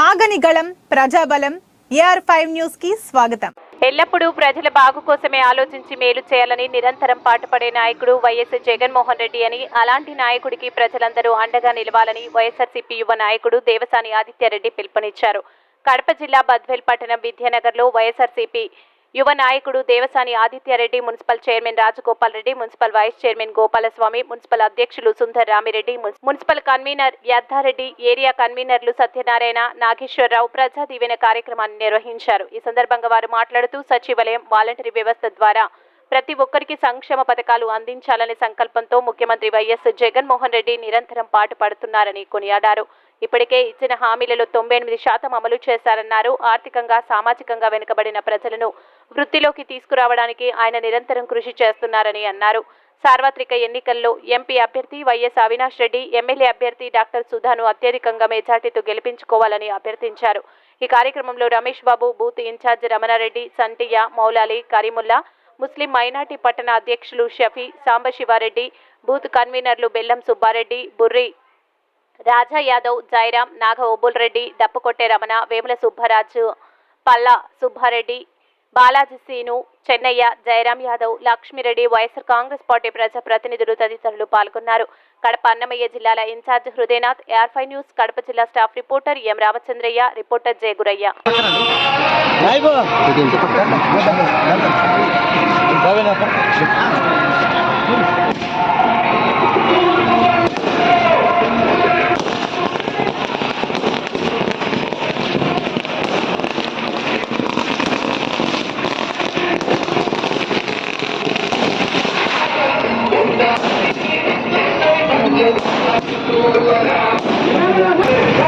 ఆగని గళం ప్రజాబలం AR five న్యూస్కి స్వాగతం. ఎల్లప్పుడూ ప్రజల బాగు కోసమే ఆలోచించి మేలు చేయాలని నిరంతరం పాటుపడే నాయకుడు వైఎస్ జగన్మోహన్ రెడ్డి అని అలాంటి నాయకుడికి ప్రజలందరూ అండగా నిలవాలని వైఎస్ఆర్సీపీ యువ నాయకుడు దేవసాని ఆదిత్యారెడ్డి పిలుపునిచ్చారు. కడప జిల్లా బద్వేల్ పట్టణం విద్యానగర్లో వైఎస్ఆర్సీపీ యువ నాయకుడు Devasani Adityareddy municipal chairman Rajagopal Reddy municipal vice chairman Gopalaswamy municipal అధ్యక్షులు Sundar Ramireddy municipal convener Yaddareddy area కన్వీనర్లు సత్యనారాయణ నాగేశ్వరరావు ప్రజా దీవెన కార్యక్రమాన్ని నిర్వహించారు. ఈ సందర్భంగా వారు మాట్లాడుతూ సచివాలయం వాలంటరీ వ్యవస్థ ద్వారా ప్రతి ఒక్కరికి సంక్షేమ పథకాలు అందించాలనే సంకల్పంతో ముఖ్యమంత్రి వైఎస్ జగన్మోహన్ రెడ్డి నిరంతరం పాటుపడుతున్నారని కొనియాడారు. ఇప్పటికే ఇచ్చిన హామీలలో తొంభై ఎనిమిది శాతం అమలు చేశారన్నారు. ఆర్థికంగా సామాజికంగా వెనుకబడిన ప్రజలను వృత్తిలోకి తీసుకురావడానికి ఆయన నిరంతరం కృషి చేస్తున్నారని అన్నారు. సార్వత్రిక ఎన్నికల్లో ఎంపీ అభ్యర్థి వైఎస్ అవినాష్ రెడ్డి ఎమ్మెల్యే అభ్యర్థి డాక్టర్ సుధాను అత్యధికంగా మెజార్టీతో గెలిపించుకోవాలని అభ్యర్థించారు. ఈ కార్యక్రమంలో Ramesh Babu booth incharge Ramana Reddy Santiah Maulali Karimulla Muslim minority పట్టణ అధ్యక్షులు షఫీ సాంబశివారెడ్డి బూత్ కన్వీనర్లు బెల్లం సుబ్బారెడ్డి బుర్రి రాజా యాదవ్ జైరాం నాగ ఓబుల్ రెడ్డి దప్పకొట్టే రమణ వేముల సుబ్బరాజు పల్లా సుబ్బారెడ్డి బాలాజీ సీను చెన్నయ్య జయరాం యాదవ్ లక్ష్మిరెడ్డి వైఎస్ఆర్ కాంగ్రెస్ పార్టీ ప్రజా ప్రతినిధులు తదితరులు పాల్గొన్నారు. కడప అన్నమయ్య జిల్లాల ఇన్ఛార్జ్ హృదయనాథ్ ఏఆర్ఫై న్యూస్ కడప జిల్లా staff reporter M Ramachandraiah reporter Jayaguraiah যাবেন আপনার Thank you.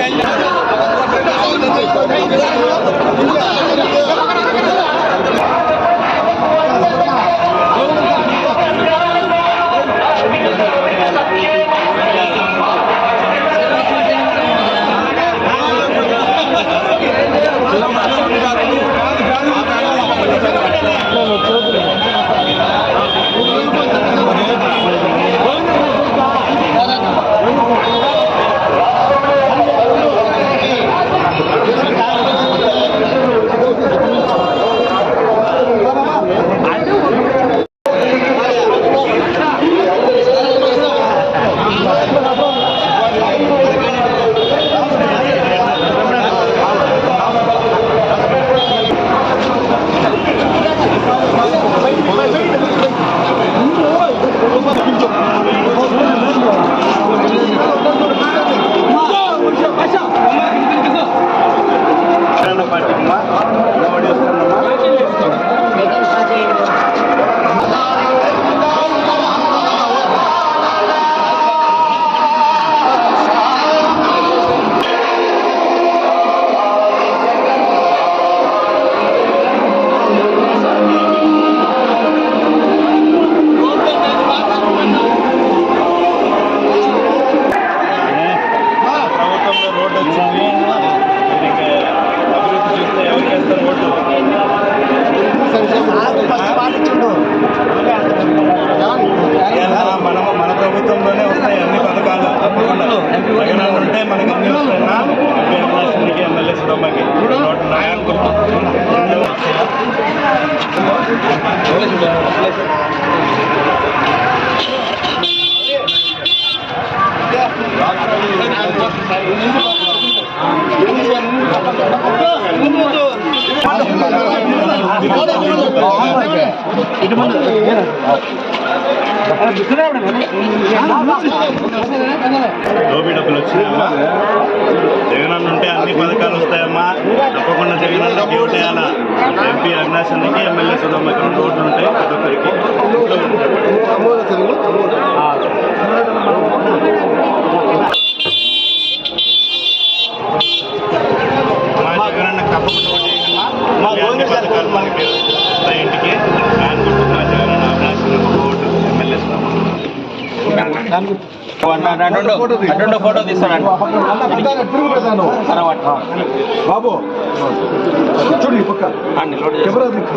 Thank you. Thank you. లోబీ డబ్బులు వచ్చినాయమ్మా జగనన్న ఉంటే అన్ని పథకాలు వస్తాయమ్మా. తప్పకుండా జగనన్నకి ఓటేయాలా ఎంపీ అవినాష్ ఎమ్మెల్యే సుధమ్మకి రెండు ఓట్లు ఉంటాయి ప్రతి ఒక్కరికి. ఫోటో తీస్తాను బాబు. చూడు ఈ పక్క. కెమెరా కనిషం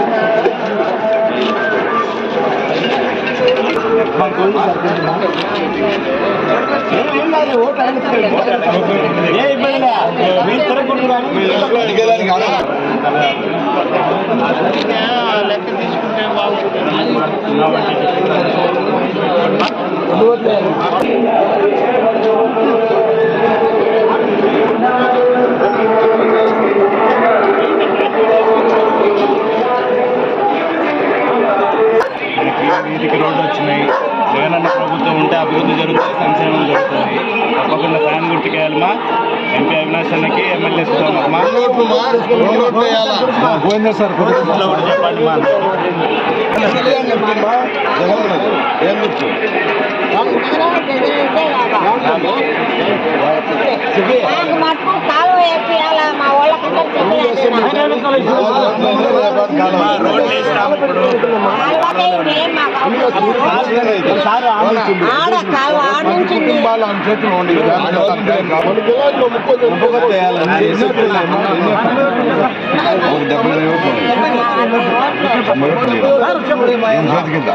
రెడీనా జగనన్న సాయం చేయండి మా తప్పకుండా ఫ్యాన్ గుర్తు అడిగేదానికి ఆడ మనకి అభివృద్ధి జరుగుతుంది సంక్షేమం జరుగుతుంది తప్పకుండా ఫ్యాన్ గుర్తుకేయాలమ్మా ఎంపీ అవినాష్ అన్నకి ఎమ్మెల్యే సుధామమ్మా నోట్లు మా రెండు నోట్లు వేయాలా పోయిందా సార్ చెప్పండి మా. మటుకు కాలువ వేపియాలా మా వాళ్ళకందరూ రోడ్లు ఇప్పుడు కుటుంబాలు అని చేతులు ఉండి డెబ్బై